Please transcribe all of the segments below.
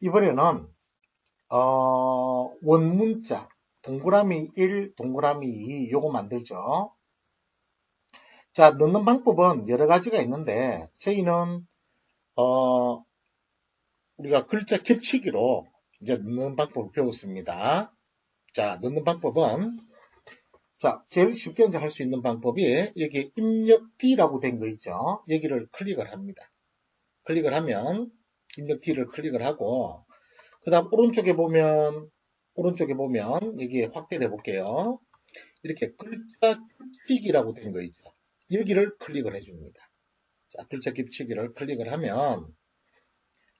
이번에는 어, 원문자 동그라미 1, 동그라미 2 요거 만들죠. 자, 넣는 방법은 여러 가지가 있는데 저희는 어, 우리가 글자 겹치기로 이제 넣는 방법을 배웠습니다. 자, 넣는 방법은 자, 제일 쉽게 이제 할 수 있는 방법이 여기 입력 D라고 된 거 있죠. 여기를 클릭을 합니다. 클릭을 하면 입력 D를 클릭을 하고 그 다음 오른쪽에 보면 오른쪽에 보면 여기 확대를 해볼게요. 이렇게 글자 겹치기라고 된 거 있죠. 여기를 클릭을 해줍니다. 자, 글자 겹치기를 클릭을 하면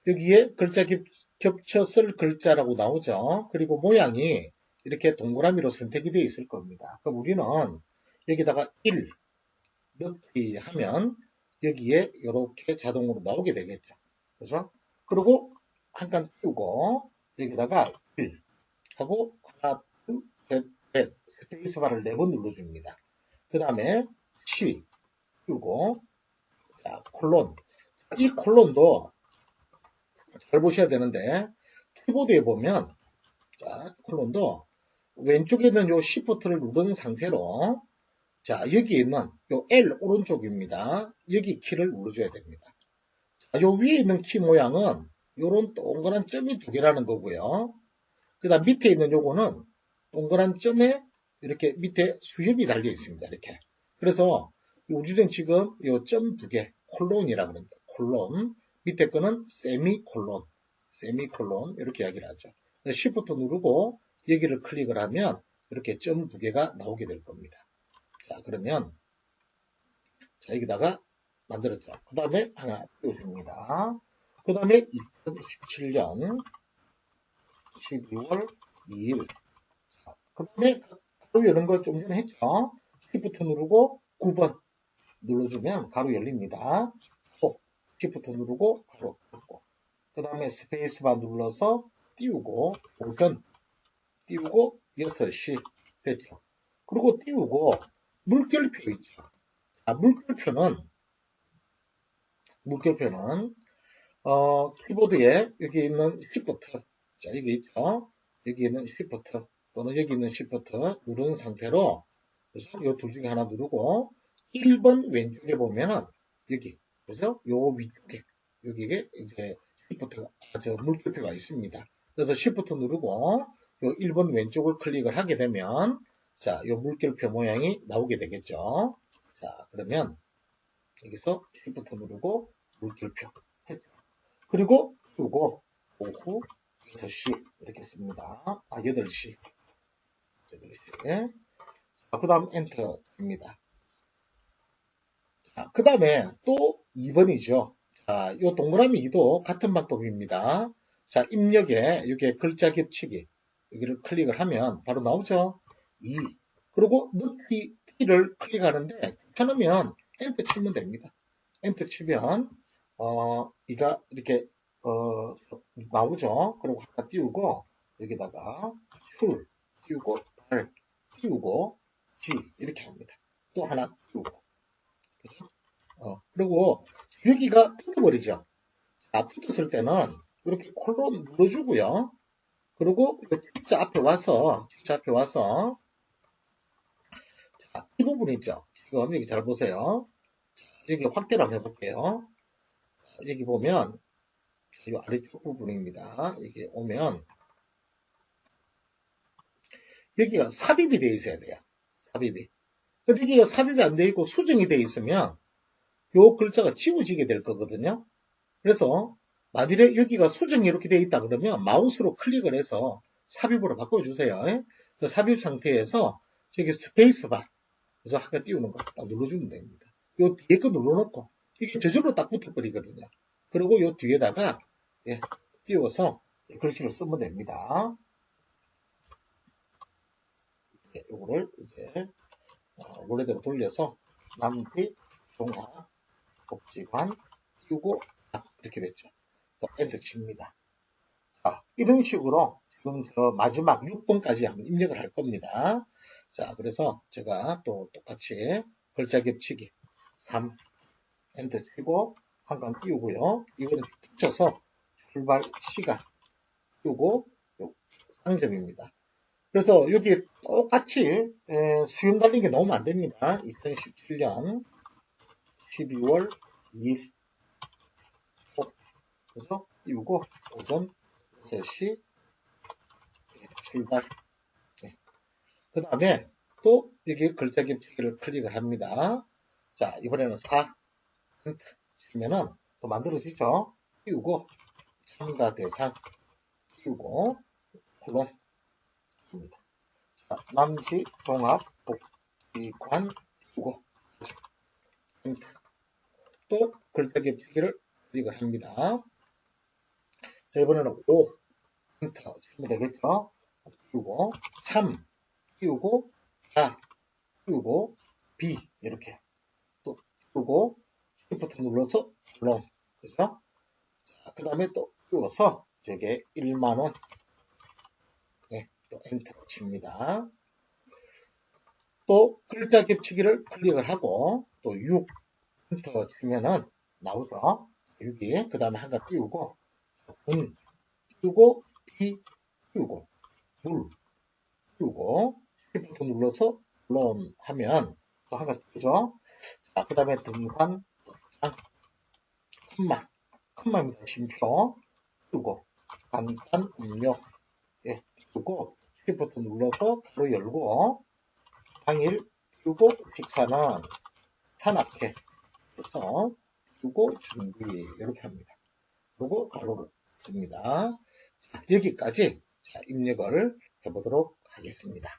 여기에 글자 겹, 겹쳐 쓸 글자라고 나오죠. 그리고 모양이 이렇게 동그라미로 선택이 되어 있을 겁니다. 그럼 우리는 여기다가 1 넣기 하면 여기에 이렇게 자동으로 나오게 되겠죠. 그죠? 그리고 한 칸 띄우고 여기다가 1 하고 하나, 둘, 셋, 넷 스페이스바를 4번 눌러줍니다. 그 다음에 C 띄우고 자, 콜론 이 콜론도 잘 보셔야 되는데 키보드에 보면 자 콜론도 왼쪽에 있는 요 시프트를 누른 상태로 자 여기 있는 요 L 오른쪽입니다. 여기 키를 눌러줘야 됩니다. 자, 요 위에 있는 키 모양은 요런 동그란 점이 두 개라는 거고요. 그 다음 밑에 있는 요거는 동그란 점에 이렇게 밑에 수염이 달려 있습니다. 이렇게. 그래서 우리는 지금 요 점 두 개, 콜론이라 그럽니다. 콜론. 밑에 거는 세미콜론, 세미콜론 이렇게 이야기를 하죠. Shift 누르고 여기를 클릭을 하면 이렇게 점 두 개가 나오게 될 겁니다. 자 그러면 자 여기다가 만들었죠. 그 다음에 하나 띄워줍니다. 그 다음에 2017년 12월 2일 그 다음에 가로 여는 거 좀 전에 했죠. Shift 누르고 9번 눌러주면 가로 열립니다. Shift 누르고 가로 닫고 그 다음에 스페이스바 눌러서 띄우고 오전 띄우고 6시 됐죠. 그리고 띄우고 물결표 있죠. 자, 물결표는 물결표는 어, 키보드에 여기 있는 Shift 자 여기 있죠. 여기 있는 Shift 또는 여기 있는 Shift 누르는 상태로 그래서 이둘 중에 하나 누르고 1번 왼쪽에 보면은 여기 그죠? 요 위쪽에 여기에 이제 Shift가 저 물결표가 있습니다. 그래서 Shift 누르고 요 1번 왼쪽을 클릭을 하게 되면 자, 요 물결표 모양이 나오게 되겠죠. 자, 그러면 여기서 Shift 누르고 물결표. 그리고 띄우고 오후 6시 이렇게 씁니다. 아, 8시. 8시. 자, 그 다음 엔터입니다. 자, 그 다음에 또 2번이죠. 자, 요 동그라미 2도 같은 방법입니다. 자, 입력에 여기에 글자 겹치기 여기를 클릭을 하면 바로 나오죠. 2. 그리고 넣기 T를 클릭하는데 귀찮으면 엔터 치면 됩니다. 엔터 치면 어, 이가 이렇게 어, 나오죠. 그리고 하나 띄우고 여기다가 술 띄우고 달 띄우고 G 이렇게 합니다. 또 하나 띄우고 그죠? 어, 그리고 여기가 붙어버리죠. 자, 붙었을 때는 이렇게 콜로 눌러주고요. 그리고 진짜 앞에 와서 진짜 앞에 와서 자, 이 부분 있죠. 지금 여기 잘 보세요. 자, 여기 확대를 한번 해볼게요. 자, 여기 보면 이 아래쪽 부분입니다. 여기 오면 여기가 삽입이 되어 있어야 돼요. 삽입이. 근데 이게 삽입이 안 되어 있고 수정이 되어 있으면 요 글자가 지워지게 될 거거든요. 그래서 만일에 여기가 수정이 이렇게 되어 있다 그러면 마우스로 클릭을 해서 삽입으로 바꿔주세요. 그 삽입 상태에서 저기 스페이스바 그래서 한가 띄우는 거 딱 눌러주면 됩니다. 요 뒤에 거 눌러놓고 이게 저절로 딱 붙어버리거든요. 그리고 요 뒤에다가 예, 띄워서 글씨를 쓰면 됩니다. 예, 요거를 이제 어, 원래대로 돌려서 남피 종합 복지관 띄우고 이렇게 됐죠. 엔터 칩니다. 자, 이런 식으로 지금 저 마지막 6번까지 한번 입력을 할 겁니다. 자, 그래서 제가 또 똑같이 글자 겹치기 3 엔터 치고 한 칸 띄우고요. 이거는 붙여서 출발 시간 띄우고 요 상점입니다. 그래서 여기 똑같이 에, 수용 달린 게 나오면 안 됩니다. 2017년 12월 2일 그래서 띄우고 오전 6시 출발 그 다음에 또 여기 글자 겹치기를 클릭을 합니다. 자 이번에는 4 치면은 또 만들어지죠. 띄우고 참가 대상 띄우고 콜론 입니다. 자, 남시 종합 복지관 띄우고. 또 글자 겹치기를 클릭을 합니다. 자 이번에는 5 엔터 치면 되겠죠. 띄우고 참 띄우고 자 띄우고 B 이렇게 또 띄우고 시프트 눌러서 콜론 그래서 그 다음에 또 띄워서 저게 1만원 네, 또 엔터 칩니다. 또 글자 겹치기를 클릭을 하고 또 6 엔터 치면은 나오죠. 6이 그 다음에 한가 띄우고 분 띄우고 비 띄우고 물 띄우고 시프트 눌러서 런 하면 또 한가 띄우죠. 자, 그 다음에 등반 컴마 컴마입니다. 심표 띄우고 간단 음료 예, 띄우고 시프트 눌러서 바로 열고 당일 띄우고 식사는 산악회 해서 띄우고 준비 이렇게 합니다. 그리고 가로를 씁니다. 자, 여기까지 자, 입력을 해보도록 하겠습니다.